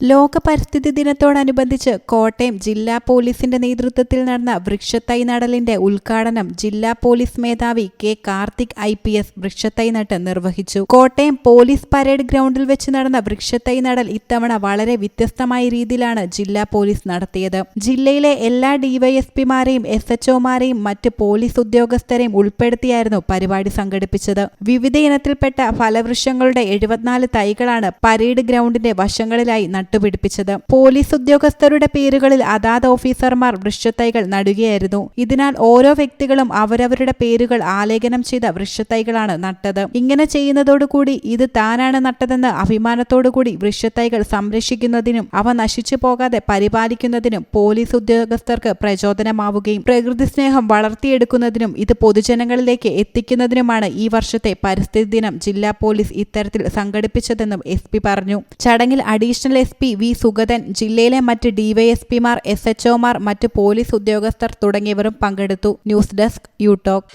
ലോക പരിസ്ഥിതി ദിനത്തോടനുബന്ധിച്ച് കോട്ടയം ജില്ലാ പോലീസിന്റെ നേതൃത്വത്തിൽ നടന്ന വൃക്ഷത്തൈ നടലിന്റെ ഉദ്ഘാടനം ജില്ലാ പോലീസ് മേധാവി K Karthik I P S വൃക്ഷത്തൈ നട്ട് നിർവഹിച്ചു. കോട്ടയം പോലീസ് പരേഡ് ഗ്രൗണ്ടിൽ വെച്ച് നടന്ന വൃക്ഷത്തൈ നടൽ ഇത്തവണ വളരെ വ്യത്യസ്തമായ രീതിയിലാണ് ജില്ലാ പോലീസ് നടത്തിയത്. ജില്ലയിലെ എല്ലാ ഡിവൈഎസ്പിമാരെയും എസ് എച്ച്ഒമാരെയും മറ്റ് പോലീസ് ഉദ്യോഗസ്ഥരെയും ഉൾപ്പെടുത്തിയായിരുന്നു പരിപാടി സംഘടിപ്പിച്ചത്. വിവിധ ഇനത്തിൽപ്പെട്ട ഫലവൃക്ഷങ്ങളുടെ എഴുപത്തിനാല് തൈകളാണ് പരേഡ് ഗ്രൗണ്ടിന്റെ വശങ്ങളിലായി നട്ടുപിടിപ്പിച്ചത് പോലീസ് ഉദ്യോഗസ്ഥരുടെ പേരുകളിൽ അതാത് ഓഫീസർമാർ വൃക്ഷത്തൈകൾ നടുകയായിരുന്നു. ഇതിനാൽ ഓരോ വ്യക്തികളും അവരവരുടെ പേരുകൾ ആലേഖനം ചെയ്ത വൃക്ഷത്തൈകളാണ് നട്ടത്. ഇങ്ങനെ ചെയ്യുന്നതോടുകൂടി ഇത് താനാണ് നട്ടതെന്ന് അഭിമാനത്തോടുകൂടി വൃക്ഷത്തൈകൾ സംരക്ഷിക്കുന്നതിനും അവ നശിച്ചു പോകാതെ പരിപാലിക്കുന്നതിനും പോലീസ് ഉദ്യോഗസ്ഥർക്ക് പ്രചോദനമാവുകയും പ്രകൃതി സ്നേഹം വളർത്തിയെടുക്കുന്നതിനും ഇത് പൊതുജനങ്ങളിലേക്ക് എത്തിക്കുന്നതിനുമാണ് ഈ വർഷത്തെ പരിസ്ഥിതി ദിനം ജില്ലാ പോലീസ് ഇത്തരത്തിൽ സംഘടിപ്പിച്ചതെന്നും എസ് പറഞ്ഞു. ചടങ്ങിൽ additional S P V Sugathan ജില്ലയിലെ മറ്റ് ഡിവൈഎസ്പിമാർ എസ് എച്ച്ഒമാർ മറ്റ് പോലീസ് ഉദ്യോഗസ്ഥർ തുടങ്ങിയവരും പങ്കെടുത്തു. News desk you talk